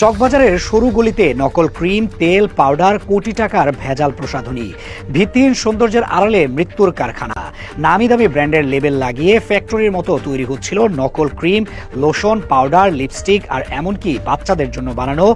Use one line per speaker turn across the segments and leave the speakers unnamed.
চকবাজারের সরু গলিতে নকল ক্রিম, তেল, পাউডার, কোটি টাকার ভেজাল প্রসাধনী। ভিত্তিহীন সৌন্দর্যের আড়ালে মৃত্যুর কারখানা। নামি দামি ব্র্যান্ডের লেবেল লাগিয়ে ফ্যাক্টরির মতো তৈরি হচ্ছিল নকল ক্রিম, লোশন, পাউডার, লিপস্টিক আর এমনকি বাচ্চাদের জন্য বানানো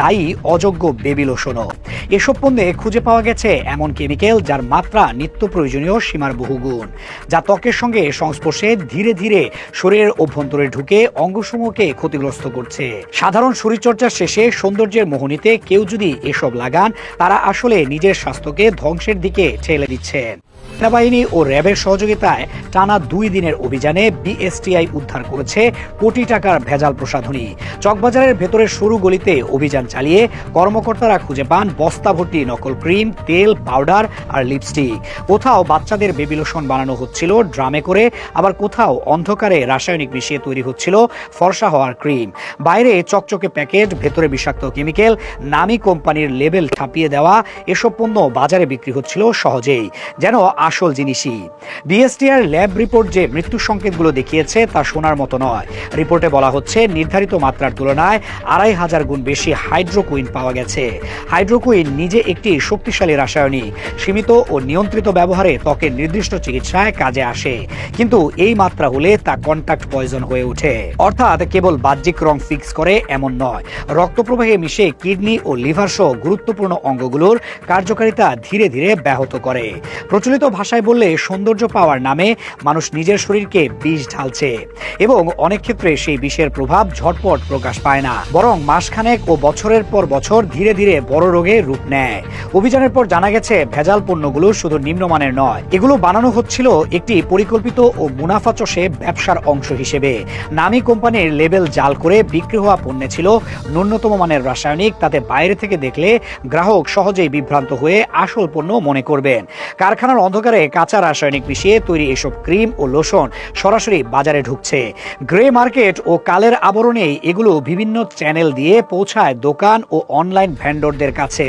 দায়ী অযোগ্য বেবি লোশনও। এসব পণ্যে খুঁজে পাওয়া গেছে এমন কেমিক্যাল যার মাত্রা নিত্য প্রয়োজনীয় সীমার বহুগুণ। যা ত্বকের সঙ্গে সংস্পর্শে ধীরে ধীরে শরীরের অভ্যন্তরে ঢুকে অঙ্গসমূহকে ক্ষতিগ্রস্ত করছে। সাধারণ শরীরচর্চার শেষে সৌন্দর্যের মোহনীতে কেউ যদি এসব লাগান, তারা আসলে নিজের স্বাস্থ্যকে ধ্বংসের দিকে ঠেলে দিচ্ছেন। সেনাবাহিনী ও র্যাবের সহযোগিতায় টানা দুই দিনের অভিযানে বিএসটিআই উদ্ধার করেছে কোটি টাকার ভেজাল প্রসাধনী। চকবাজারের ভেতরের সরু গলিতে অভিযান চালিয়ে কর্মকর্তারা খুঁজে পান বস্তা ভর্তি নকল ক্রিম, তেল, পাউডার আর লিপস্টিক। কোথাও বাচ্চাদের বেবি লোশন বানানো হচ্ছিল, ড্রামে করে আবার কোথাও অন্ধকারে রাসায়নিক মিশিয়ে তৈরি হচ্ছিল ফর্সা হওয়ার ক্রিম। বাইরে চকচকে প্যাকেট, ভেতরে বিষাক্ত কেমিক্যাল, নামি কোম্পানির লেবেল ছাপিয়ে দেওয়া, এসব পণ্য বাজারে বিক্রি হচ্ছিল সহজেই। যেন আসল জিনিসই। বিএসটিআর ল্যাব রিপোর্ট যে মৃত্যু সংকেতগুলো দেখিয়েছে তা শোনার মতো নয়। রিপোর্টে বলা হচ্ছে, নির্ধারিত মাত্রার তুলনায় আড়াই হাজার গুণ বেশি হাইড্রোকুইন পাওয়া গেছে। হাইড্রোকুইন নিজে একটি শক্তিশালী রাসায়নিক, সীমিত ও নিয়ন্ত্রিত ব্যবহারে ত্বকের নির্দিষ্ট চিকিৎসায় কাজে আসে। কিন্তু এই মাত্রা হলে তা কন্টাক্ট পয়জন হয়ে ওঠে। অর্থাৎ কেবল বাহ্যিক রং ফিক্স করে এমন নয়। রক্তপ্রবাহে মিশে কিডনি ও লিভার সহ গুরুত্বপূর্ণ অঙ্গগুলোর কার্যকারিতা ধীরে ধীরে ব্যাহত করে। প্রচলিত ভাষায় বললে সৌন্দর্য পাওয়ার নামে মানুষ নিজের শরীরকে বিষ ঢালছে এবং অনেক ক্ষেত্রে সেই বিষের প্রভাব ঝটপট প্রকাশ পায় না। বরং মাসখানেক ও বছরের পর বছর ধীরে ধীরে বড় রোগে রূপ নেয়। অভিযানের পর জানা গেছে, ভেজাল পণ্যগুলো শুধু নিম্নমানের নয়। এগুলো বানানো হচ্ছিল একটি পরিকল্পিত ও মুনাফা চষে ব্যবসার অংশ হিসেবে। নামী কোম্পানির লেবেল জাল করে বিক্রি হওয়া পণ্যে ছিল ন্যূনতম মানের রাসায়নিক। তাতে বাইরে থেকে দেখলে গ্রাহক সহজেই বিভ্রান্ত হয়ে আসল পণ্য মনে করবেন। কারখানার অন্ধকারে কাঁচা রাসায়নিক মিশিয়ে তৈরি এসব ক্রিম ও লোশন সরাসরি বাজারে ঢুকছে। গ্রে মার্কেট ও কালের আবরণেই এগুলো বিভিন্ন চ্যানেল দিয়ে পৌঁছায় দোকান ও অনলাইন ভেন্ডরদের কাছে।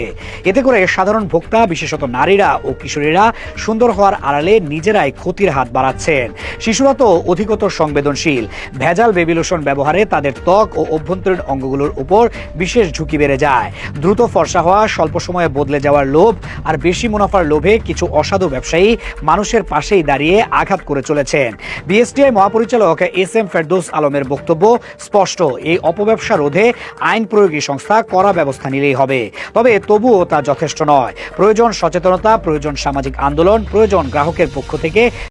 এতে করে সাধারণ ভোক্তা, বিশেষত নারীরা ও কিশোরীরা সুন্দর হওয়ার আড়ালে নিজেরাই ক্ষতির হাত বাড়াচ্ছেন। শিশুরা তো অধিকতর সংবেদনশীল। ভেজাল বেবি লোশন ব্যবহারে তাদের ত্বক ও অভ্যন্তরীণ অঙ্গগুলোর উপর বিশেষ ঝুঁকি বেড়ে যায়। দ্রুত ফর্সা হওয়া, স্বল্প সময়ে বদলে যাওয়ার লোভ আর বেশি মুনাফার লোভে কিছু অসাধু ব্যবসায়ী মানুষের পাশেই দাঁড়িয়ে আঘাত করে চলেছেন। বিএসটিআই মহাপরিচালক এস এম ফেরদৌস আলমের বক্তব্য স্পষ্ট। এই অপব্যবসা রোধে আইন প্রয়োগী সংস্থা করা ব্যবস্থা নিলেই হবে। তবে তবুও তা যথেষ্ট নয়। প্রয়োজন সচেতনতা, প্রয়োজন সামাজিক আন্দোলন, প্রয়োজন গ্রাহকের পক্ষ থেকে